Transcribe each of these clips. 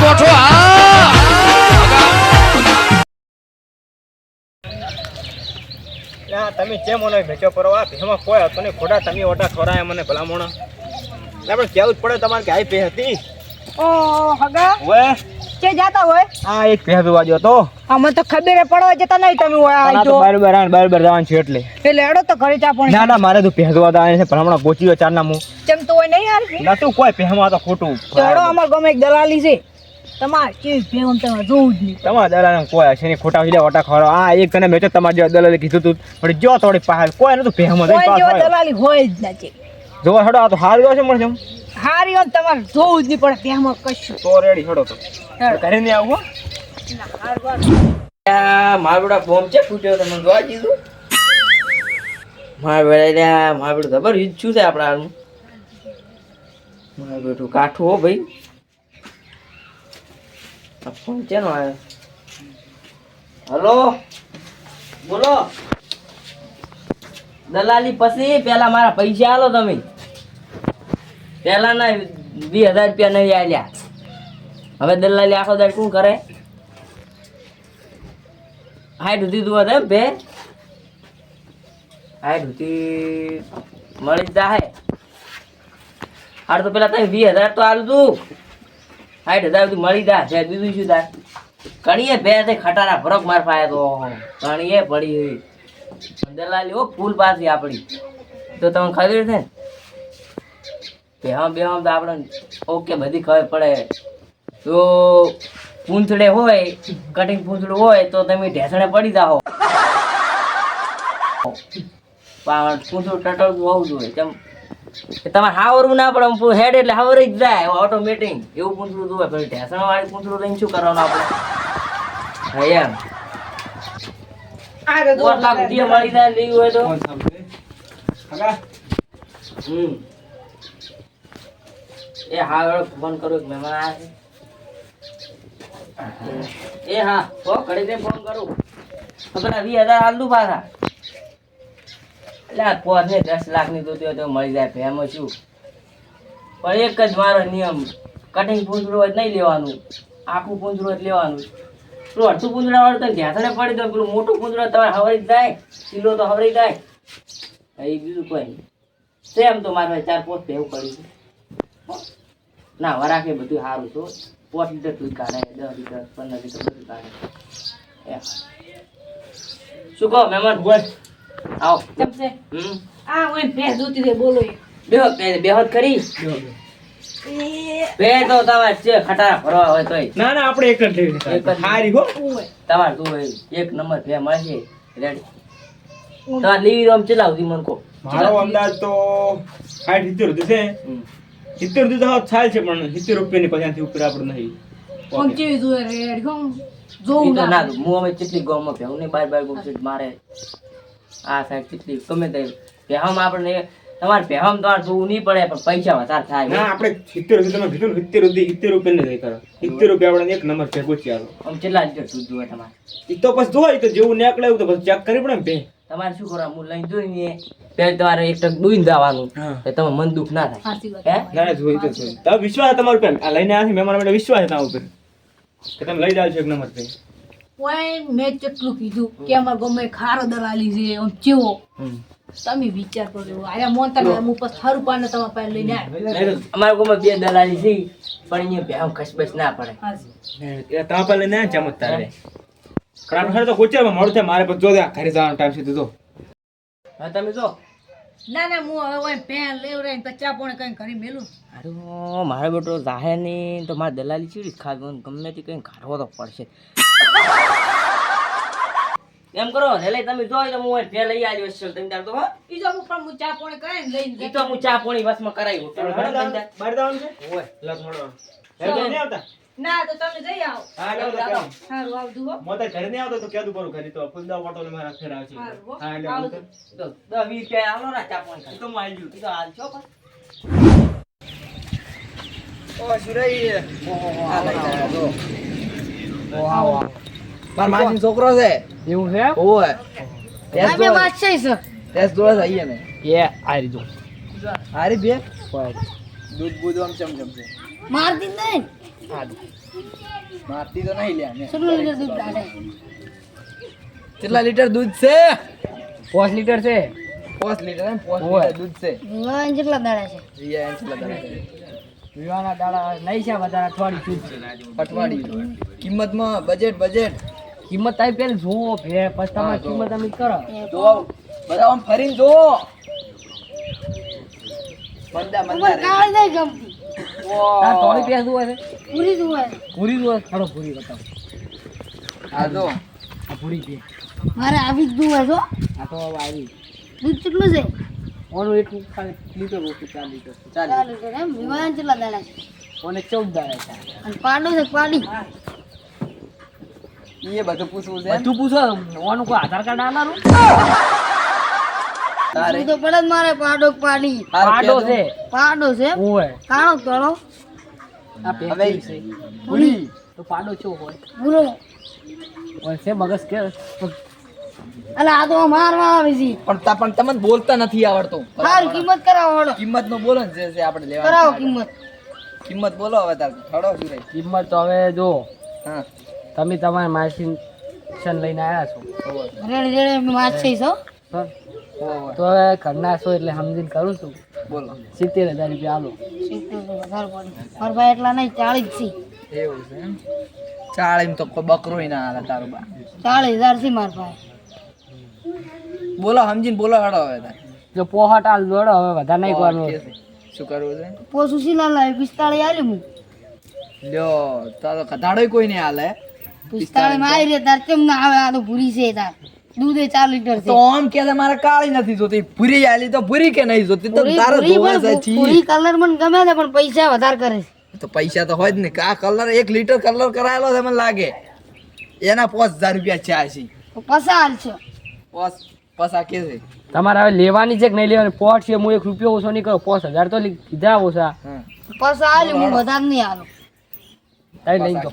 ગોઠો હા. ના તમે કેમ મને ભેચો કરો? આ ભેમાં કોઈ હતો નહીં. ખોટા તમે ઓટા ખોરાયા મને ભલામણ. એટલે પણ કેવું જ પડે તમારે કે આ પે હતી. ઓ હગા. ઓએ કે જાતા હોય? આ એક પે જોવા વાજો તો. અમે તો ખબર પડવા જતા નહીં તમે હોય આ તો બરાબર આ બરાબર જવાનું છે એટલે. એટલે એડો તો ઘરે ચા પણ. ના ના મારે તો પહેરવા જોવા જવાનું છે. ભલામણ પહોંચી ચાર ચારના હું ચમ તો હોય નહીં યાર ના તું કોઈ ભેમાં તો ખોટું. એડો અમાર ગમે એક દલાલી છે. તમાર ચીજ ભેગમ તમે જોવું જ નહીં. તમારા દલાલ કોઈ હશે નહીં. ખોટા વિલે ઓટા ખોરો આ એક તને મેં તો તમારે જેવા દલાલે કીધું તું. પણ જો થોડી પહાડ કોઈ નતું પાસ. દલાલી હોય જ નથી. જોવા હડો આ તો હાર ગયો છે મને જેમ. હારી હોય તમારે જોવું જ નહીં પડે ભેમાં કશું. તો રેડી હડો તો. ઘરે નહીં આવું. મારા બેટા બોમ્બ છે ફૂટ્યો તમે જોવા દીધું. મારા બેટા મારા બેટું ખબર શું છે આપણા મારા બેટું કાઠું હો ભાઈ. ફોન ચેનો આવ્યો હલો? બોલો? દલાલી પછી પેલા મારા પૈસા આલો તમે. પેલા ના વીસ હજાર રૂપિયા નહીં આલ્યા. હવે દલાલી આખો દાડ શું કરે? હાઈટ સુધી તું હતા બે હાઈટ સુધી મળી જ જાહે. હાર તો પેલા તમે વીસ હજાર તો આલું તું. સાઠ હજાર સુધી મળી જા છે બીજું શું તાર કણીએ બે ખટારા ફરક માર પાયા તો, કણીએ પડી દલાલી ઓ ફૂલ પાસી આપણી. તો તમને ખબર છે ને? બે હમ તો આપણે ઓકે બધી ખબર પડે. તો પૂંછડે હોય કટિંગ પૂંછડું હોય, તો તમે ઢેસણે પડી જાઓ. પૂંછડું ટટળતું હોવું જોઈએ. કેમ? તમારે હાવરવું ના પડે હેડ એટલે હાવરી જ જાય. ઓટોમેટિક એવું પૂંછડું જોવે પછી ઢેસણ વાળી પૂંછડું લઈને શું કરવાનું આપણે? હા એમ. આ લાખ રૂપિયા મળી. જાય લેવું હોય તો. હમ. એ હા હવે ફોન કરું એક મહેમાન એ હા હો ઘડી ફોન કરું. તો પેલા વીસ હજાર હાલ દઉં પાછા. એટલે પોત દસ લાખની દૂધ તો મળી જાય ફેમો શું? પણ એક જ મારો નિયમ કટિંગ પૂંછડું જ નહીં લેવાનું. આખું પૂંછડું જ લેવાનું. પેલું અડધું પૂંછડા વાળું તો ઘેસણે પડી દો પેલું મોટું પૂંછડું તમારે હવરી જાય કિલો તો હવરી જાય. એ બીજું કોઈ નહીં. સેમ તો મારે ચાર પોત ભેવું પડ્યું છે. ના, વરાકે બધું સારું તો પોત લીટર દૂધ કાઢે દસ લીટર પંદર લીટર બધું કાઢે શું કહો, મહેમાન? આવો. ચમ હમ. આ હોય ભેંસ દૂધી દે બોલો. બેહો બેહોત કરી બે તો તમાર છે ખટારા ભરવા હોય તોય. ના ના આપણે એક જ લેવી. હારી હો. તમાર તું એક નંબર બે મળશે. રેડી તમાર લીવી રોમ ચલાવ દી મન કો મારો અંદાજ તો સાઠ સિત્તેર સુધી છે. સિત્તેર સુધી તો થાય છે પણ સિત્તેર રૂપિયાની પછી ઉપર આપણે નહીં. પણ કેવી જોવે રેડ ગમ ઈ ના. હું અમે કેટલી ગામમાં ભેહું નહીં બાર બાર ગુમ મારે આ સાઈડ કેટલી ગમે તે ભેહમ આપણને તમારે ભેહમ તમારે જોવું નહીં પડે પણ પૈસા વધારે થાય. ના આપણે સિત્તેર રૂપિયા તમે કીધું ને સિત્તેર રૂપિયા સિત્તેર રૂપિયા નહીં કરો. સિત્તેર રૂપિયા આપણે એક નંબર છે પૂછી આલો આમ કેટલા લીટર દૂધ જોઈએ તમારે? એ તો પછી જોઈ તો જેવું નીકળે એવું તો પછી ચેક કરી પડે ને બે તમારે શું કરવા હું લઈને જોઈને ત્યારે તમારે એક ટક દૂઈ જવાનું કે તમે મન દુઃખ ના થાય. હે? ના ના જોઈ તો જોઈ. તમે વિશ્વાસ તમારું પર આ લઈને આવ્યા છે મહેમાન માટે વિશ્વાસ છે તમારા ઉપર. કે તમે લઈ જાવ છો એક નંબર પે ઓય મેં કેટલું કીધું કે અમાર ગમે ખારો દલાલી છે આમ ચેવો તમે વિચાર કરો આયા મોનતા ને હું પછી થારું પાને તમારા પાસે લઈને આવ્યા અમારા ગમે બે દલાલી છે પણ અહીંયા ભેહમ ખસબસ ના પડે. હાજી. એ તમારા પાસે લઈને આવ્યા ચમત્કાર રે ખરાબ ખરે તો કોચે મોડું છે મારે પછી જો ઘરે જવાનો ટાઈમ છે તો હા તમે જો. ના ના હું હવે ઓય પેન લેવડાઈને તો ચા પોણે કઈ ઘરે મેલું અરે મારો બેટો જાહે નહીં તો મારે દલાલી ચીડી ખાધું? ગમે તે કંઈ કાઢવો તો પડશે. એમ કરો એટલે તમે જોઈ તો હું ફેર લઈ આવ્યો છું. તમે તાર તો હા? ઈ તો હું પણ હું ચા પોણે કરીને લઈને ઈ તો હું ચા પોણી વસમાં કરાવી હું તમે ઘરે તમે તાર. બહાર જવાનું છે? ઓય. લા થોડો ઘરે નહીં આવતા? ના તો તમે જઈ આવો. હા લો તો સારું આવજો હો. મોતે ઘરે નહીં આવતો તો કેદું કરું ઘરે તો? ફૂલદા ઓટો ને મારા ફેર આવશે. હા. એટલે આવજો. તો દસ વીસ રૂપિયા આલો ને ચા પોણી તો હું આવી ગયું. તો હાલ છો પણ ઓ સુરઈ મારા માસી છોકરો છે. એવું છે ઓય ટેસ્ટ તમે વાત છે સર. ટેસ્ટ દોરા થઈ ને. એ આરી જો. આરી બે? દૂધ બૂધ આમ ચમ ચમ છે. મારતી નહીં. મારતી તો નહીં લ્યા કેટલું લીટર દૂધ કાઢે કેટલા લીટર દૂધ છે? પાંચ લીટર છે. પાંચ લીટર એમ? પાંચ લીટર દૂધ છે. વિવાહ કેટલા દાડા છે? એમ કેટલા દાડા છે? વિવાના દાડા નહીં છે વધારે અઠવાડિયું દૂધ છે અઠવાડિયું. કિંમતમાં બજેટ બજેટ કિંમત તારી પેલી જોવો ભે પછી હા, કિંમત અમે કરો. જો બધા આમ ફરીને જો મંદા મંદા રે. કાળી નહીં ગમતી. તાર થોડી પેસ હોય છે પૂરી જ પૂરી જ ખડો પૂરી બતાવો. આ જો આ પૂરી પે મારે આવી જ દુવા છો આ તો આવી. દૂધ કેટલું છે? ઓનું એટલું ખાલી લીટર ઓછું ચાર લીટર ચાલ ચાર લીટર એમ? વિવાહ કેટલા દાડા છે? ઓને ચૌદ દાડા છે. અને પાડો છે પાડી. એ બધું પૂછવું છે. બધું પૂછો ઓનું કોઈ આધાર કાર્ડ આનારું તારે. તો પડે મારે પાડો પાડી. પાડો છે. પાડો છે. ઓય. કાણો તળો. આ હવે પેલી છે. પૂરી તો પાડો છો હોય. ભૂરો ઓય છે મગસ કે? અલા આ તો મારવા આવે છે. પણ તા- પણ તમને બોલતા નથી આવડતો. સારું કિંમત કરાવો હળો. કિંમત નો બોલો ને જે છે આપણે કરાવો કિંમત. કિંમત બોલો હવે તાર. ખડો શું કિંમત તો હવે જો. હા. તમે તમારા માસી શન લઈને આવ્યા છો? રેડે રેડે છો તો હવે ઘરના છો એટલે સમજીને કરું છું. બોલો. સિત્તેર હજાર રૂપિયા આલો. મારા ભાઈ એટલા નહીં ચાળીસ છે. એવું છે એમ? ચાળીમ તો કોઈ બકરોય ના હાલે તારું બા. ચાળીસ હજાર છે મારા ભાઈ. બોલો સમજીને બોલો હડો હવે જો પોહટ હાલ દોડો હવે વધારે નહીં કરવાનું. શું કરવું છે? પોસું શીલા લાવે પિસ્તાળી આલી હું લ્યો તારો કધાડો કોઈ નહીં હાલે. પિસ્તાળીસમાં આવી રે તાર કેમ ના આવે? આ તો ભૂરી છે તાર. દૂધે ચાર લીટર છે. તો આમ કે છે મારે કાળી નથી જોતી. ભૂરી આલી તો ભૂરી કે નહીં જોતી? તો તારે ધોવા જોવે છે છી. ભૂરી કલર મને ગમે છે પણ પૈસા વધારે કરે છે. તો પૈસા તો હોય જ ને આ કલર એક લીટર કલર કરાયેલો છે મને લાગે. એના પાંચ હજાર રૂપિયા છે આશી. પસાર પસા હાલ છે. પાંચ પસા કે છે. તમારે હવે લેવાની છે કે નહીં લેવાની? પોટ છે હું એક રૂપિયો ઓછો નહીં કરો. પાંચ હજાર તો કીધા ઓછા. પસાર પસા હું વધારે નહીં હાલું તારી લઈ જાઓ.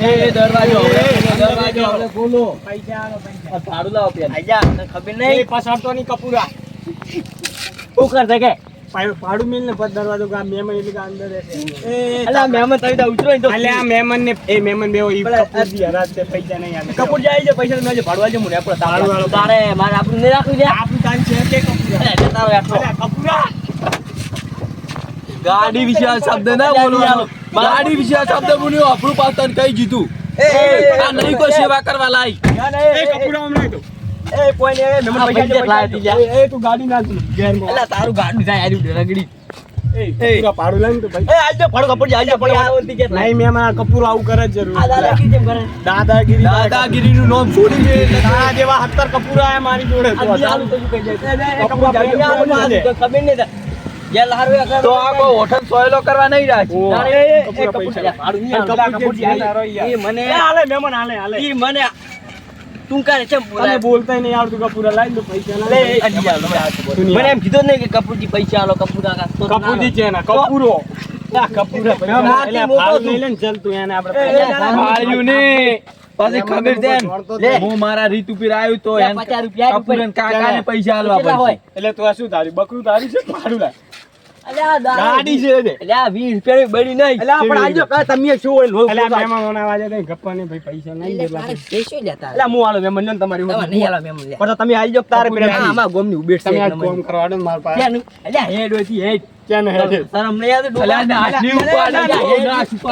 દે. પસા ના પસ- ની લેવા ના ને મારે ની પાડી એ ખબર નહીં પાછળતો નહીં કપૂરા. શું કરશે કે? ભાડું મિલ ને પછી દરવાજો ગા મહેમાન એટલે કે અંદર રહેશે અલા મહેમાન તમે તો ઉતરો તો. અલે આ મહેમાન ને એ મહેમાન બેવો ઈ કપૂર દી હરાજ પૈસા નહીં આલે કપૂર જાય છે પૈસા મેં ભાડવા આલજો મને આપણો આલો. તારે મારે આપણું નહીં રાખવું છે. આપણું કામ છે કે તારો. કપૂરા. ગાડી વિશે આ શબ્દ ના બોલવાનો. ગાડી વિશે આ શબ્દ બોલ્યો આપણું પાસ તને કઈ જીતું આ નહીં કોઈ સેવા કરવા લાય એ કપૂરા હમણાં તો. એ કોઈ એ મહેમાન પૈસા જે લાયા તી લ્યા. એ એ તું ગાડી નાખ ઘેરમાં. અલા, તારું ગાડું જાય રગડી. એ તો ભાઈ. એ આજે કપૂર આજે નહીં આવું કરે જ જરૂર. આ દાદા કી જેમ કરે? દાદાગીરી નું નામ છોડી દે તારા જેવા સત્તર કપૂર આયા મારી જોડે તો કહી જાય? કપૂર ખબર નહીં. તો આ કોઈ ઓઠન સોયલો કરવા નહીં રાખી ઓ, એ, એ, એ કપૂરા કપૂર પૈસા. જાય, ભાડું નહીં એ આલું. કપૂર કપૂર જે જાય. તારો યાર. ઈ મને હાલે મહેમાન હાલે હાલે ઈ મને તું કરે છે તને બોલતા નહીં આવડતું કપૂરા લાઈ તો પૈસા ના લે. મને એમ કીધું નહીં કે કપૂરજી પૈસા આલો કપૂર આ કાં તો કપૂરજી છે ના કપૂરો ના કપૂરા એટલે ફાળું. લઈ લે ને ચાલ તું એને આપણે પૈસા ના, પછી ખબર છે હું મારા રીત ઉપર આવ્યું તો લે, એમ પચાસ રૂપિયા આપ્યું કપૂરન કાકાને પૈસા આલવા? પડશે એટલે તું આ શું તારી બકરું તારી છે ભાડું લાય. ગાડી છે તે. એટલે આ વીસ રૂપિયાની બળી નહીં અલ્યા, પણ આજો કાં તમે શું હોય લો- એટલે આ લો- મહેમાનોના વાજે તઈ ગપ્પા ને ભાઈ પૈસા નહીં એટલે જે શું લેતા એટલે હું આલો મહેમાન ને તમારી તમે નહીં આલો મેમો લે. પણ તમે આવી જાઓ તારે કપૂર પેલા ના, આમાં ગોમની ઉભેટ છે તમે. કોમ કરવાડો ને મારા પાસે? અલ્યા, હેડ હોયથી હેડ. ક્યાં નો હેડે શરમ નહીં આવતી, ડોબા. અલ્યા, નાચની અલ્યા, ઉપર. નાચ ઉપર.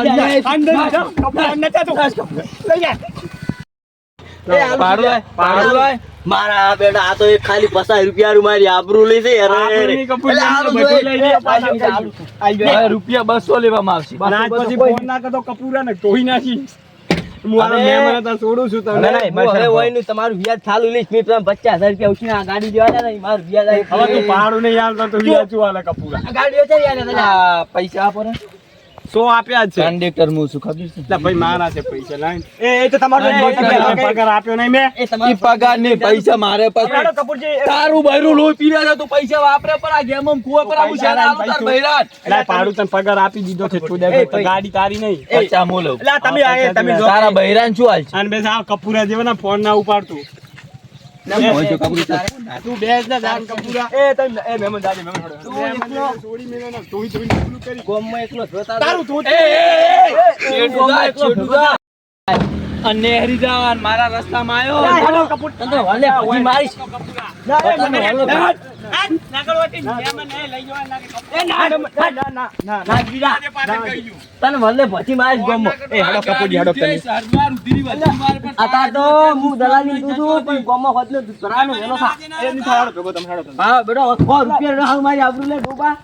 અંદર કપડા અંદર જાઓ. લઈ જા. એ આલુ પાડું પાડું. મારા બેટા આ તો એક ખાલી પચાસ રૂપિયા મારી આબરૂ લઈ છે રૂપિયા બસો લેવામાં આવશે. ફોન ના કરતો કપૂરા ને ધોઈ નાખી. તમારું વ્યાજ ચાલુ લઈશ મેં તમે પચાસ હજાર રૂપિયા ઉછીને આ ગાડી દેવાના નહીં મારું વ્યાજ હવે તું ભાડું નહીં હાલતો તો વ્યાજુ કપૂરા? ગાડી વેચાઈ યાર એટલે. આ પૈસા આપો ને. સો આપ્યા છે. કંડક્ટર હું છું ખબર છે? એટલે ભાઈ મારા છે પૈસા લાઈન. એ એ તો તમારો એ, એ, એ, એ, પગાર આપ્યો નહીં મેં. ઈ પગાર ને પૈસા મારે પાસે. કપૂરજી. તારું બૈરું લોહી પીવે છે તું પૈસા વાપરે પર આ ગેમમાં કુવા પર આવું શાના આલું તાર બૈરાન. એટલે પાડું તને પગાર આપી દીધો છે તું દે ગાડી તારી નહીં. પચા મોલો એટલે તમે આ તમે તારા ભૈરાન શું હાલ છે? અને બેસા કપૂરા જેવા ના ફોન ના ઉપાડતું. તો. તું બેસ ને જાન કપૂરા એ તમે એ મહેમાન દાદી મહેમાન છોડી મેલે ને કરી ગોમમાં એકલો તારું તું એ, એ, એ, છેડું જા, છેડું જા. અને નેહરી જા, મારા રસ્તામાં આવ્યો હેડો કપૂર. તને તો વલે પછી મારીશ ના એ તમે મને હાલો. તને વલે પછી મારીશ ગોમમાં એ હેડો કપૂર હેડો તને સરદાર ઉધીરી વચ્ચે મારે પણ આ તો હું દલાલી તું છું પણ ગોમમાં હોતને તું કરાનો વેલો થા. એ ની થાડો ભેગો તમે હેડો હા બેટો 100 રૂપિયા હાલ મારી આબરૂ લે ડોબા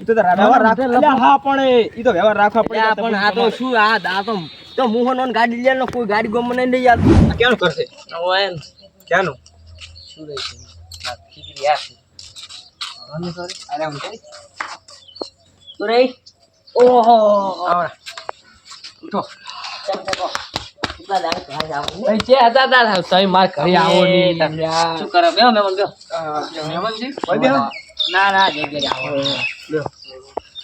તો તો વ્યવહાર રાખો અલ્યા, હા પણ એ તો વ્યવહાર રાખવા પડે પણ આ તો શું આ આ તો તો મોહન ગાડી લે કોઈ ગાડી ગોમમાં નહીં લઈ આવતું ક્યાંનું કરશે ઓએન ક્યાંનું? શું રહી છે? ખીચડી આ રન કરે. અરે હું કઈ તો રે ઓહો. આવડા. ઉઠો. ચાલ ચાલો. ના ના જે ઘરે આવો બેહો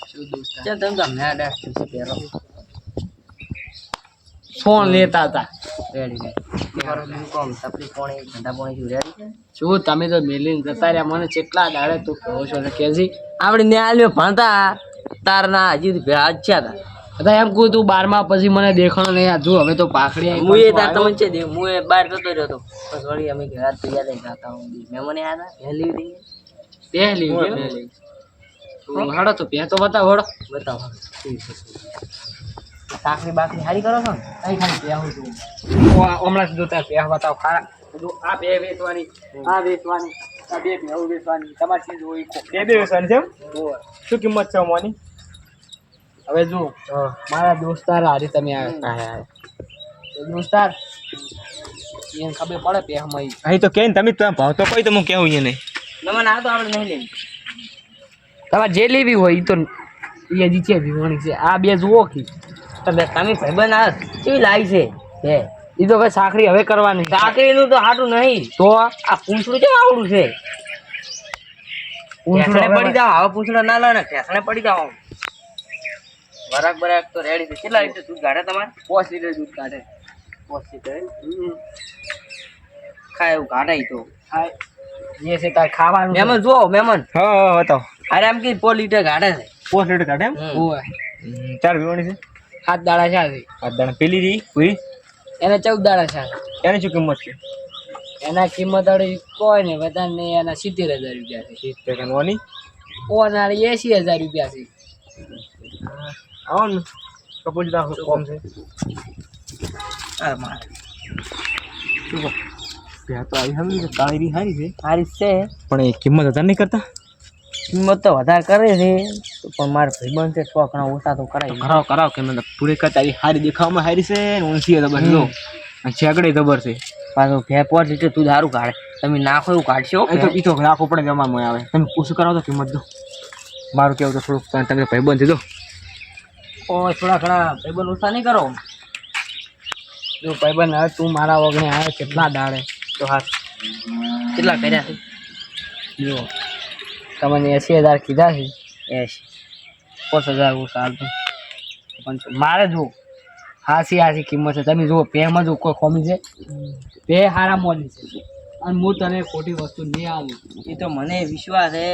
શું દોસ્ત ચાલ તમે તો મેં ડા શું છે પહેરો ફોન લેતા હતા. શું તમે તો મેલીને જતા રહ્યા. મને કેટલા દાડે તું કહો છો ને કેજી? આપણે ન્યાયાલય ભણતા તારના હજી ભેળા જ હતા. હતા એમ કહું તું બારમા પછી મને દેખાણો નહીં. જો હવે તો પાખડી હું એ તાર તમે છે હું એ બહાર જતો રહ્યો તો બસ વળી અમે ઘેરા તૈયાર થઈ જાતા હું મહેમાન આયા હતા પહેલી પહેલી હાડો તો પહેતો બતાવ હડો. બતાવો. સાકરી બાકરી હારી કરો છો ને કઈ ખાલી પહેવું છું. હમણાં સુધી ત્યાં પે બતાવ ખરા. આ બે વેચવાની આ વેચવાની આ બે ભેહું વેચવાની તમારે ચીજ હોય બે બે વેચવાની છે શું કિંમત છે અમારી? હવે જો મારા દોસ્તાર હારી તમે આવ્યા દોસ્તાર એને ખબર પડે પે હમાઈ અહીં તો કે તમે તમે ભાવ તો કોઈ તો હું કેવું એને? નહીં મહેમાન આ તો આપણે નહીં લેવી. તમારે જે લેવી હોય એ તો એ હજી છે વિવાણી છે. આ બે જુઓ કે તમે તમે ભાઈબંધ આ કેવી લાવી છે? બે એ તો ભાઈ સાખરી હવે કરવાની છે. સાકરીનું તો હાટું નહીં. તો આ? પૂંછડું કેમ આવડું છે? પૂંછડું પડી જાવ હવે પૂંછડા ના લે ને ઠેસણે પડી જાવ વરાક બરાક તો રેડી છે. કેટલા લીટર દૂધ કાઢે તમારે? પાંચ લીટર દૂધ કાઢે. પાંચ લીટર ખાય એવું કાઢે તો. હા જે છે તારે ખાવાનું મેમન જો જુઓ મહેમાન હા હા બતાવો. અરે એમ કે પાંચ લીટર કાઢે છે. પોસ્ટ લીટર કાઢે એમ. ચાર વિવાણી છે. સાત દાડા છે આજે. આ દાણા પેલી રી પૂરી એને ચૌદ દાડા છે. એની શું કિંમત છે? એના કિંમત અડી કોઈ ને વધારે નહીં એના સિત્તેર હજાર રૂપિયા છે. સિત્તેર ઓની? ઓના એસી હજાર રૂપિયા છે. આવો ને કપૂર તારો કોમ છે. આ મારે. ત્યાં તો આવી સમજી છે કાળી રી સારી છે. હારી છે. પણ એ કિંમત હજાર નહીં કરતા? કિંમત તો વધારે કરે છે પણ મારા ભાઈબંધ છે સો ઘણા ઓછા તો કરાય કરાવ કરાવો કે મને પૂરી કરતા આવી સારી દેખાવામાં સારી છે ને ઊંચી ખબર લો છેકડે ખબર છે. પાછું બે પાંચ લીટર તું દારૂ કાઢે. તમે નાખો એવું કાઢશો એ તો ઈ તો રાખવું પડે જમામાં આવે. તમે પૂછું કરાવો તો કિંમત દો. મારું કેવું તો થોડુંક તમે તમે ભાઈબંધ દો ઓ થોડા ઘણા ભાઈબંધ ઓછા નહીં કરો. જો ભાઈબંધ હવે તું મારા વગને આવે કેટલા દાડે? તો હા કેટલા કર્યા છે? જો. તમને એસી હજાર કીધા છે? એસી. પાંચ હજાર ઓછા હાલતું પણ મારે જુઓ. હાસી હાસી કિંમત છે. તમે જુઓ પેમાં જો કોઈ ખોમી છે? બે હારા મોડી છે. અને હું તને ખોટી વસ્તુ નહીં આવું એ તો મને વિશ્વાસ છે.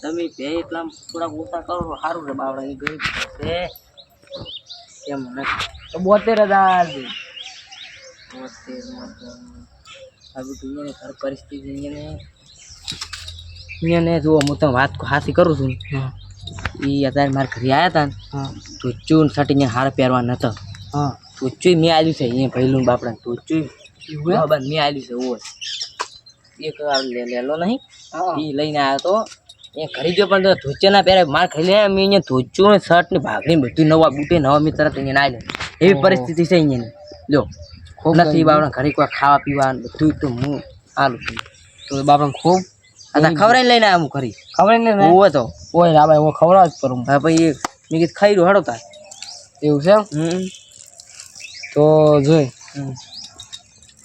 તમે બે એટલા થોડાક ઓછા કરો તો સારું છે બાવડા એ ગરીબ છે. એમ મને તો બોતેર હજાર બોતેર હજાર બધું એને ઘર પરિસ્થિતિ એને જુઓ હું તમે વાત હાથી કરું છું. એ અત્યારે મારા ઘરે આવ્યા હતા ને હા. ને સટીને હાર પહેરવા નતો. હા. ટોચું મેં આવ્યું છે અહીંયા ભૈલું બાપડા ટોચું બાબા મેં આવ્યું છે ઓય એક લેલો નહીં. એ લઈને આવ્યો તો એ ઘરે ગયો પણ ધોચે ના પહેરે માર ખાઈ લે મેં અહીંયા ધોચું ને શર્ટ ને ભાગણી બધું નવા બૂટે નવા મેં તરત અહીંયા ના લે એવી પરિસ્થિતિ છે અહીંયાની જો ખૂબ નથી બાપડા ઘરે કોઈ ખાવા પીવા ને બધું તો હું આલું છું. તો બાપા ખૂબ આ ખવરાઈ લઈને આવ્યો ખરી ખવરાઈ લઈને ને ઓવે તો ઓય રાબા એવો ખવડાવ જ કરું. હા ભાઈ મેં કીધું ખાઈ રહ્યો હેડો તાર. એવું છે હમ. તો જોઈ.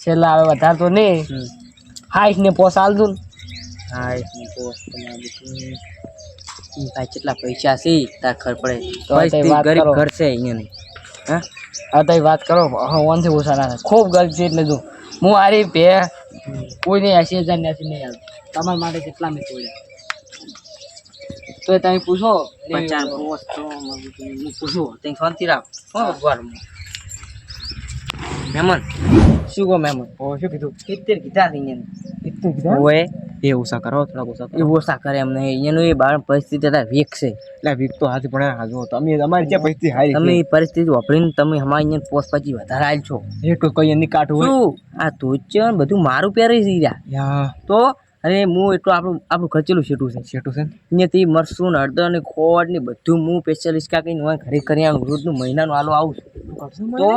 છેલ્લા હવે વધારે તો નહીં. હાઈટ ને પોસ આલ દઉં ને. પોસ ભાઈ કેટલા પૈસા છે? તાર ખબર પડે. ગરીબ ઘર છે અહીંયા નહીં. હા? હવે તઈ વાત કરો હા ઓનથી ઓછા ના થાય. ખૂબ ગલત છે એટલે જો. હું આરી પે કોઈને એસી હજાર એસી નહીં આવે તમારા માટે કેટલા મેં તોડ્યા તો તમે પૂછો. પચાસ હું પૂછું. તઈ શાંતિ રાખ. શું ભગવાન મહેમાન. શું કહો મહેમાન? શું કીધું? સિત્તેર કીધા થઈ અહીંયા. ઓય એ ઓછા કરો થોડા ઓછા એ ઓછા કરે એમ નહીં અહીંયાનું એ બાળ પરિસ્થિતિ હતા વીક છે. એટલે વીક તો હાથ પણ હાજો તમે અમારી જ્યાં પરિસ્થિતિ હારી તમે એ પરિસ્થિતિ વાપરીને તમે અમારા અહીંયા પોસ્ટ પછી વધારે આલ છો. એક કઈ એની કાઠું હોય. આ આ ધોચે બધું મારું પહેરી છે રહ્યા તો અરે હું એટલું આપણું આપણું ખર્ચેલું શેઠું છે. શેઠું છે અહીંયાથી મરસું ને હળદર ને ખોટ ને બધું હું સ્પેશિયલ કાંઈ હું ઘરે કરી આવું. રોજનું મહિનાનું આલો આવું છું. તો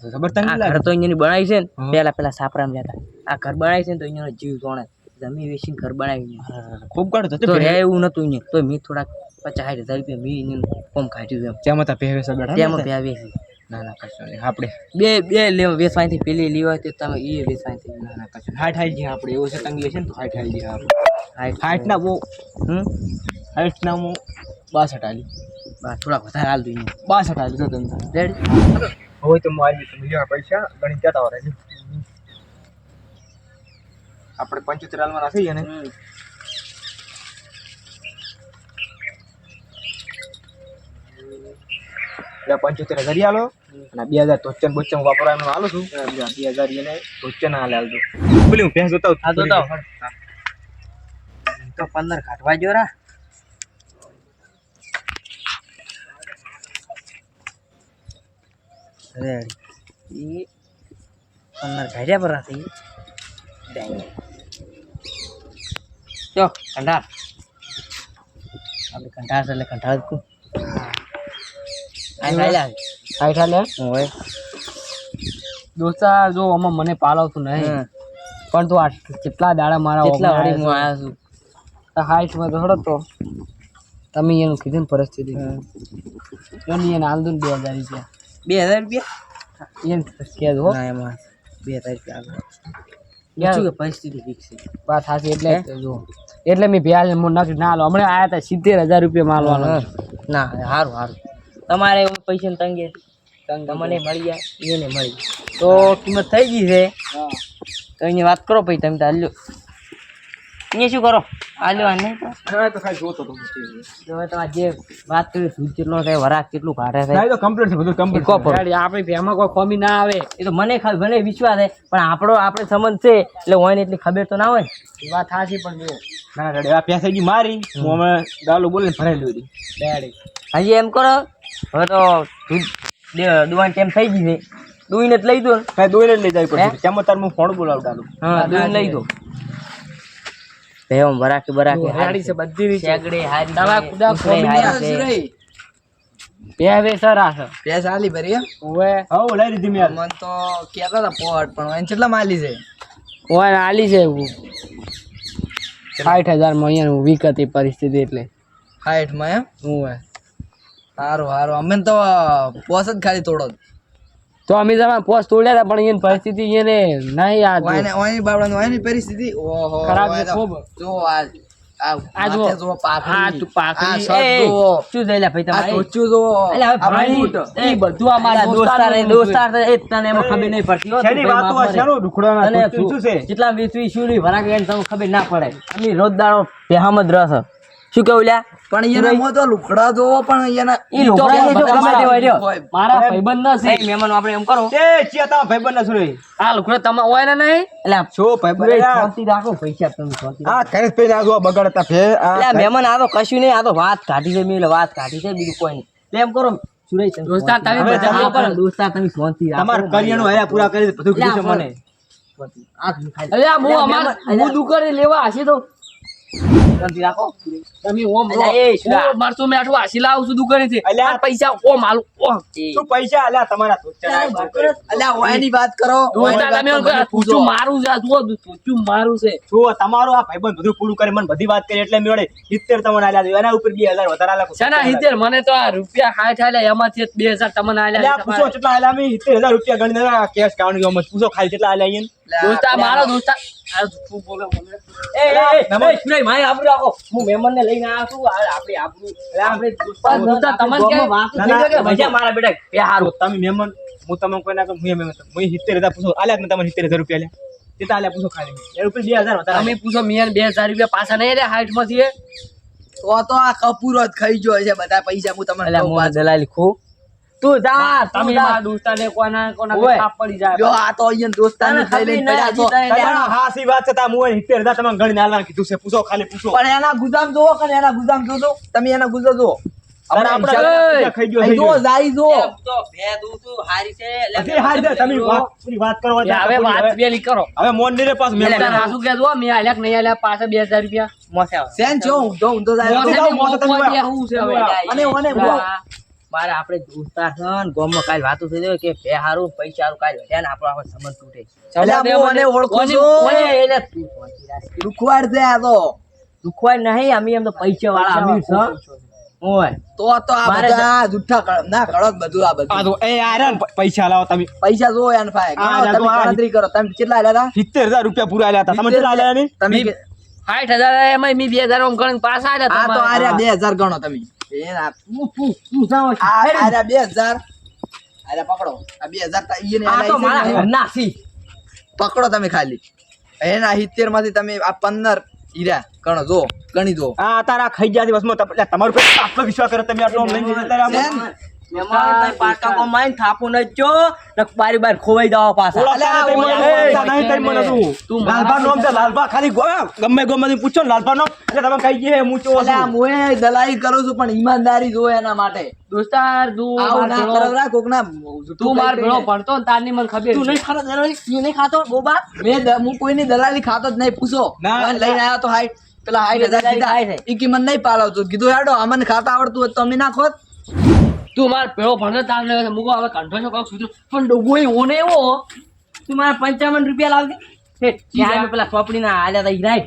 તો તો આ ઘર તો અહીંયાની બનાવી છે ને. પેલા પેલા સાપરામ જતા આ ઘર બનાવી છે ને તો અહીંયાનો જીવ જોણે. જમી વેચીને ઘર બનાવી ખૂબ કાઢો તો એવું નતું અહીંયા. તો મેં થોડાક પચાસ સાઠ હજાર રૂપિયા મેં અહીંયા કોમ કાઢ્યું એમ. ત્યાં હતા પહેરે સગડ તેમાં પ્યાવી છે ના ના કશું નહીં. આપણે બે બે લેવા વેચવાની પેલી લેવા તે તમે એ વેચવાની ના ના કશું હાઈટ હાઈટ જે આપણે એવું છે તંગી છે ને તો હાઈટ હાઈટ જે આપણે. હાઈટ હાઈટ ના બહુ હમ? ના હું બાસઠ આલી બસ થોડાક વધારે હાલ દઉં બાસઠ આલી તો તમે રેડી? હવે તો મારી લેવા પૈસા ગણી જતા હોય છે આપણે પંચોતેર હાલમાં રાખી ને. એટલે પંચોતેર ઈ આલો અને બે હજાર ટોચન બોચન વાપરવાનું આલો છું. બે હજાર એને ટોચન હાલે આલજો બોલી હું ભેંસ. જોતા તો પંદર કાઢવા જો રા. રેડી ઈ પંદર કાઢ્યા પર રાખી. ચો કંઠાર આપણે કંઠાર છે એટલે કંઠાર જ હોય. દોસ્તા જો આમાં મને પાલવતું નહીં. પણ તું આ કેટલા દાડા મારા કેટલા વળી હું આવ્યા છું? હાઈટમાં તો હળો તો. તમે એનું કીધું ને પરિસ્થિતિ. એની એને આંદોલન બે હજાર રૂપિયા. બે હજાર રૂપિયા? હો. ના એમાં બે હજાર રૂપિયા આગળ કે પરિસ્થિતિ છે? વાત સાચી એટલે જો એટલે મેં વ્યાજ હું નાખ્યું ના લો હમણાં આયા હતા સિત્તેર હજાર રૂપિયા માલવાનો. ના સારું સારું તમારે એવું પૈસાની તંગી? હતી તમને મળી જાય એને મળી. તો કિંમત થઈ ગઈ છે. તો એની વાત કરો પછી તમે તો હાલ્યો. અહીંયા શું કરો? હાલ્યો આ તો હા તો ખાલી જોતો તો હવે વાત કરી કેટલો થાય વરાક કેટલું કાઢે છે. તો કમ્પ્લીટ છે બધું કમ્પ્લીટ કહો પણ. રેડી, ભેમાં કોઈ કોમી ના આવે. એ તો મને ખાલી ભલે વિશ્વાસ છે પણ આપણો આપણે સંબંધ છે એટલે હોય ને એટલી ખબર તો ના હોય એ વાત સાચી પણ જો ના આ પેસા મારી હું અમે ગાલો બોલીને ભરાઈ લીધી રેડી હજી એમ કરો હવે તો દુવાન ટાઈમ થઈ ગઈ છે? દોઈને જ લઈ દો હા કાંઈ દોઈને જ લઈ જાય હે? પડશે તેમાં તાર હું ફોન બોલાવડાલું હા દોઈને લઈ દો. ભેમ બરાકે બરાકે રેડી છે બધી રીતે શેગડે હારી તમારા છે, ખુદા ઉતરે કોમી ના હારી છે. બે હવે સર છે. પૈસા આલી ભરી ઓએ હો લઈ લીધી મે. મન તો કેતા તા પોટ પણ એને કેટલા માલી છે. ઓએ આલી છે એવું. હજારમાં અહીંયા વીક હતી પરિસ્થિતિ એટલે. હાઈટમાં એમ? હું સારું સારું અમે તો પોસ જ ખાલી તોડો તો અમે તમારા પોસ્ટ તોડ્યા હતા પણ એની પરિસ્થિતિ એને નહીં યાદ વાયને વાયની બાબડાની વાયની પરિસ્થિતિ? ઓહો ખરાબ છે ખૂબ. જો આ કેટલા જુઓ. શું ખબર ના પડે. અમે રોજ દાડો બેહામ જ રસ શું કેવું લ્યા? પણ એના મોં તો લુકડા જોવો પણ એના ઈ લુગડા છે ગમે તે હોય. રહ્યો. મારા ભાઈબંધ ના છે. મહેમાનો આપણે એમ કરો. એ છે તારા ભાઈબંધ ના સુરે આ લુકડા તમે હોય ને નહીં? એટલે છો ભાઈબંધ? શાંતિ રાખો પૈસા તમે શાંતિ આ કરે પે ના જો બગડતા ફે? આ એટલે મહેમાન આ તો કશું નહીં આ તો વાત કાઢી છે મેં વાત કાઢી છે બીજું કોઈ નહીં. એમ કરો સુરેશ દોસ્તા તમે બધા પર દોસ્તા તમે શાંતિ રાખો. તમાર કરિયાણું હયા પૂરા કરી બધું કીધું છે મને. આ હું અમાર હું દુકાને લેવા હશે તો. શાંતિ રાખો તમે ઓમ રહો. અલ્યા, એ શિલા. હું મરચું મેઠું આશી લાવું છું દુકાને થી આ પૈસા ઓમ આલું ઓમ શું પૈસા આલ્યા તમારા અલ્યા ઓયની વાત કરો દોસ્તા તમે તો મને પૂછો. પૂછું મારું છે આ પૂછું મારું છે જો તમારો આ ભાઈબંધ બધું પૂરું કરે મને બધી વાત કરી એટલે મેળે સિત્તેર તમને આલ્યા. એના ઉપર બે હજાર વધારે આલ્યા છે ને મને તો આ રૂપિયા ખાઈ આલ્યા એમાંથી બે હજાર તમને આલ્યા પૂછો તમારે. કેટલા આલ્યા સિત્તેર હજાર રૂપિયા ગણી દેવા કેશ કાઢી ગયો પૂછો ખાલી કેટલા આલ્યા અહીંયા દોસ્તા મારો દોસ્તા આ શું બોલે બોલે? એ, એ, એ, એ, સુરેશ, મારી આબરૂ રાખો. હું મહેમાનને લઈને આવ્યો છું. આ આપણી આબરૂ આપણે દોસ્તા દોસ્તા તમને ગામમાં ક્યાંય- વાંકું ના, થઈ જાય કે ના, મજા મારા બેટા. એ હારું. તમે મહેમાન હું તમે કોઈ ના કહું હું મહેમાન હું પૂછો. આલ્યા કે તમને સિત્તેર હજાર રૂપિયા આલ્યા. કેટલા પૂછો ખાલી. બે હજાર તમે પૂછો મિયાન બે હજાર રૂપિયા પાછા નહીં રે હાઈટમાંથી તો તો આ કપૂરો જ ખાઈ ગયો છે બધા પૈસા હું તમને. દલાલી ખો તું જા તમે મારા દોસ્તાને કોના કોના ઓય. પડી જાય જો આ તો અહીંયા દોસ્તાને તને લઈને પડ્યા છો. ના, હજી તમારા હા સી વાત છે તા હું સિત્તેર હજાર તમે ગણીને કીધું છે. પૂછો ખાલી પૂછો. પણ એના ગુદામ જોવો કે એના ગુદામ જોજો. તમે એના ગુદામ જોવો અને આપણે ખાઈ ગયો અહીં જો ગયો. જો. તો બે દૂધ હારી છે એટલે હારી જાય, તમે વાત પૂરી વાત કરો હવે વાત પેલી કરો. હવે મોન નહીં રે પાછું મેં એટલે હાસુ કહેજો, મેં આલ્યા નહીં આલ્યા પાછા બે હજાર રૂપિયા. મોસે આવે. સેન છો ઊંધો ઊંધો જાય. મોસે જાઓ, ની મોસે તમે મોકો છે હવે. અને ઓને હા. આપણે દોસ્તાર છે ને ગામમાં કાલ વાતો થઈ જાય કે બે હારું પૈસા હારું કાલ વધ્યા ને આપણો આપણો સંબંધ તૂટે. મને. ઓળખો છું. એટલે. દુખવાડ છે આ તો. દુખવાય નહીં અમે એમ તો પૈસા વાળા અમીર છે. તો તો આ બધા જુઠ્ઠા ના કળક બધું આ આ તો એ આ રહ્યા ને પ- પૈસા લાવો તમે. પૈસા જો એન પાસે આ ગણો, જાતો તમે ગણતરી કરો. તમે કેટલા આલ્યા હજાર રૂપિયા પૂરા આલ્યા હતા તમે કેટલા આલ્યા તમે એમાં મેં ગણ પાછા આલ્યા આ તો આર્યા બે હજાર ગણો તમે. આ બે હજાર. પકડો. આ બે હજાર તમે ખાલી. એના સિત્તેરમાંથી તમે આ પંદર હીરા ગણો જો ગણી દો. આ તારા ખાઈ ગયા લે, તમારું પર આટલો વિશ્વાસ કરે તમે આટલો થાપું ન જો બારી બાર ખોવાઈ જાવ પાછા. તું. લાલભા નામ છે, લાલભા ખાલી ગમે ગમે પૂછો લાલભા નામ. એટલે તમે કઈ ગયા હું ચો દલાલી કરું છું પણ ઈમાનદારી જો એના માટે. દોસ્તાર તું ના કોક ના તું માર ભેળો ભણતો ને તારની મને ખબર તું. નહીં ખાતો દલાલી તું નહીં ખાતો? બોબા મેં હું કોઈની દલાલી ખાતો જ નહીં પૂછો. લઈને આવ્યો તો હાઈટ પેલા હાઈટ હજાર કીધા છે. ઈ કી મને નહીં પાલાવતું કીધું હેડો અમને ખાતા આવડતું હોય તો અમે ના ખોત. તું માર ભેળો ભણતો તારને મૂકો હવે કંઠો છો કાંઈક સૂચો. પણ ડોગો ઓને એવો. તું મારા પંચાવન રૂપિયા લાવજે. ત્યાં પેલા ચોપડી ના આલ્યા તા ઈ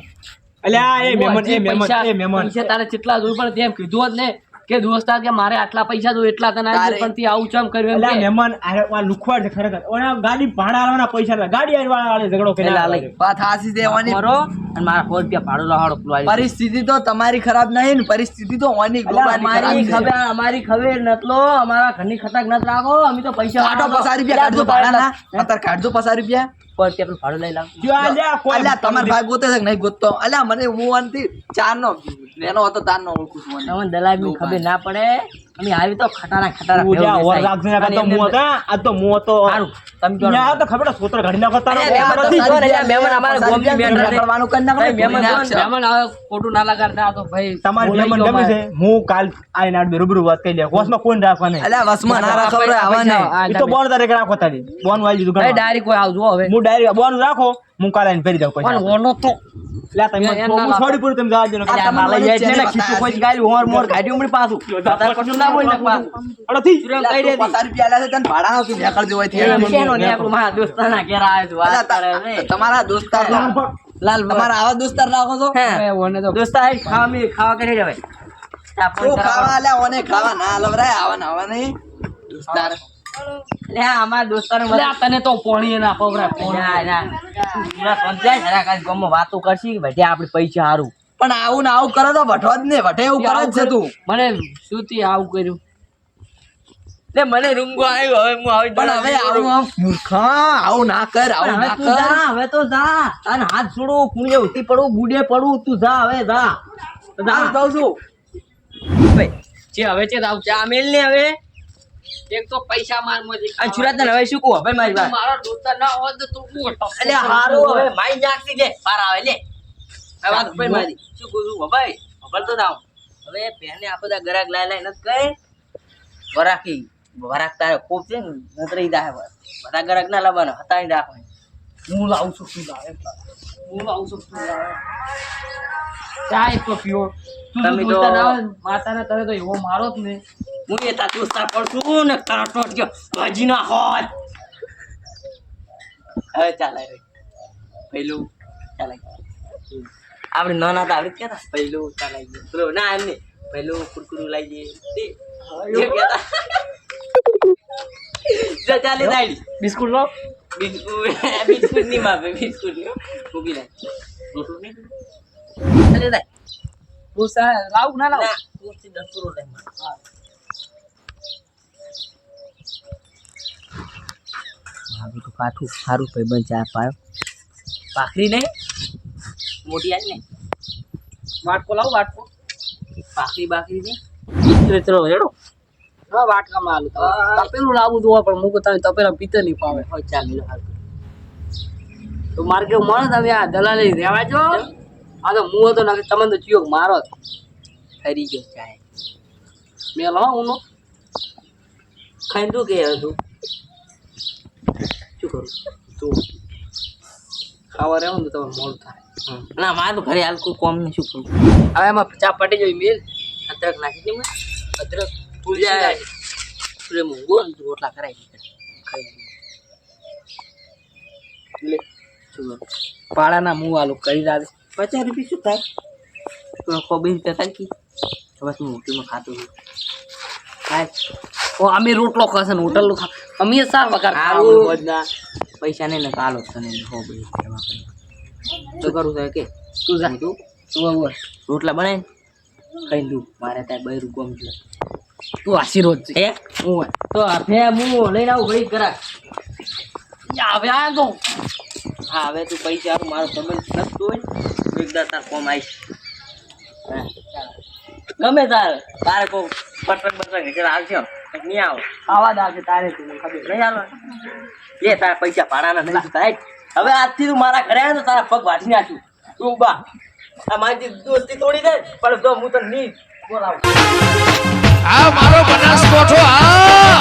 અલ્યા એ મહેમાન એ હજી એ મહેમાન. તારે કેટલા જોયું પણ તેમ કીધું જ ને. કે દોસ્તાર કે મારે આટલા પૈસા જો એટલા તને આવી પણ તે આવું ચમ કર્યું એમ કે. મહેમાન આ લુખવાડ છે ખરેખર. ઓના ગાડી ભાડા આલવાના પૈસા નથી. ગાડી આલવાના વાળે ઝઘડો કરી પેલા લઈ. વાત હાસી દેવાની મારો અને મારા સો રૂપિયા ભાડું લહાડો પેલું પરિસ્થિતિ તો તમારી ખરાબ નહીં ને પરિસ્થિતિ તો ઓની અમારી ખબર અમારી ખબર નતલો અમારા ઘરની ખતક નત રાખો અમે તો પૈસા કાઢો પચાસ રૂપિયા કાઢજો ભાડાના. અત્યારે કાઢજો પચાસ રૂપિયા. પર ભાડું લઈ લાવ. જો અલ્યા કોઈ ભાઈ ગોતે છે નહીં ગોતતો? અલ્યા મને હું આનથી ચાર નો એનો હતો તાર નો ઓળખું છું આને. તમને ની ખબર ના પડે. અમે આવી તો ખટારા ખટારા હું જ્યાં ઓર. રાખજે તો અને હતા આ તો મું હતો. સારું તમે જો ન્યા તો ખબર સોતર ઘડી નાખો તારો. મહેમાન નથી. જો ને, મહેમાન અમારા ગોમની બેઠા કરવાનું કરી નાખો. ને, મહેમાન ને. મહેમાન હવે ખોટું ના લગાડતા આ તો ભાઈ તમારે મહેમાન ગમે છે? હું કાલ આઈને આડ રૂબરૂ વાત કરી લે વસમાં કોઈ રાખવાને? નહીં અલ્યા વસમાં ના રાખો આવા એ તો બોન તારીખે રાખો તારી. બોન વાળી દુકાન ભાઈ ડાયરી કોઈ આવજો હવે. હું ડાયરી બોન રાખો. હું કાલે ફેરી દઉં પણ પૈસા ઓનો તો તમારે દોસ્તાર લાલ તમારા આવા દોસ્તાર રાખો છો હે. હવે ઓને તો દોસ્તા આઈ ખાવા ખાવા કરી કરાવો. ખાવા ઓને ખાવા ના લવરાય આવા ને આવા નહીં દોસ્તાર લે આ દોસ્તારો એટલે તને તો પોણી ના પવરાય પોણી. ના, ના. સમજાય જરા કાંઈ ગામમાં વાતો કરશી કે ભાઈ આપણે પૈસા હારું. પણ આવું ને આવું કરો તો વઠો જ ને વઠે એવું કરે છે તું. મને શું થી આવું કર્યું. લે મને રૂંગો આવ્યો હવે હું આવી પણ હવે આવું મૂર્ખા આવું ના કર આવું ના કર. હવે તો જા. અને હાથ છોડું કુણીએ ઉઠી પડું ગુડે પડું તું જા હવે જા. જા. જાઉં છું. ભાઈ જે હવે છે આવું ચા મેલ ને હવે. એક તો પૈસા માર મોજી આ સુરત ને હવે શું કહું હવે મારી વાત મારો દોસ્ત ના હોત તો તું કું એટલે હારું હવે માઈ નાખી લે પાર આવે લે. આ વાત ભાઈ મારી. શું કહું ભાઈ ખબર તો ના હવે પહેને આ બધા ગરાક લાય લાય કઈ. વરાકી વરાક તારે ખૂબ છે ને નતરી દાહે બધા ગરાક ના લાવવાના હતા રાખવા હું લાવું છું શું લાવે? હું લાવું છું તું લાવે. ચા એક તો પીઓ. તમે તો તો- માતાના તરે તો એવો મારો જ ને. હું એ તાતું પણ છું ને કાંટો ટોટ ગયો. ભાજી ના હોત હવે ચાલે પેલું ચાલે. આપણે નાના હતા આવડે કહેતા પેલું ચાલે. પેલું ના એમ નહીં. પેલું કુરકુરું લઈ જઈએ જે ચાલે દાડી બિસ્કુટ લો. બિસ્કુટ બિસ્કુટની માપે બિસ્કુટ મૂકી દે. ચાલે દાડી હું લાવ ના લાવ? ના દસ પૂરો ટાઈમ મારું તો કાઠું સારું ભાઈબંધ ચા પાયો. ભાખરી નહીં મોટી આવી ને? વાટકો લાવો વાટકો. પાખરી બાખરી નહીં ચલો હેડો. હા વાટકામાં આલું તપેલું લાવું જોવા પણ મૂકો તમે તપેલા પીતે નહીં પાવે. હોય ચાલ તો મારે કેવું મળે તમે આ દલાલી રહેવા જો. આ તો હું હતો નાખી તમે તો ચિયો મારો જ. ગયો ચાય. હો ઉનો. ખાઈ તું કે હતું શું કરું? તું ખાવા રહેવું ને તો તમારે મોડું થાય. ના મારું ઘરે હાલ કોઈ કોમ નહીં શું કરું? હવે એમાં ચા પટી જોઈ મેલ અદરક નાખી દે અદરક તુલસી નાખી. મૂંગો ને રોટલા કરાવી દીધા ખાઈ લે. શું કરું? પાડાના મું આલુ કરી દાદે પચાસ રૂપિયા શું થાય? તો ખોબી રીતે થાય કે. બસ હું હોટલમાં ખાતું છું અમે રોટલો ખાશે ને હોટલ ખા અમે સાર વગર પૈસા નહીં ને કાલો ખોબી એમાં તો કરું છે કે? તું જા. તું? તું આવું રોટલા બનાવીને ખાઈ દઉં મારે ત્યાં બે કોમ છે. તું આશીર્વાદ છે. હે? હું તો ફે હું લઈને આવું ઘડી કરાક હવે આ તો. હા હવે તું પૈસા મારો સંબંધ નતું હોય એકદા તાર કોમ આવીશ. હા, ગમે તારે. તારે કો પટક બટક નીચે આવશે નહીં આવો. આવા દા છે તારે ખબર. નહીં આવો. લે તારા પૈસા ભાડાના નહીં થાય હવે આજથી તું મારા ઘરે આવે તો તારા પગ વાટી નાખ્યું તું બા આ મારી દોસ્તી તોડી દે પણ તો હું તને નહીં બોલાવું. આ મારો બનાસકોઠો આ!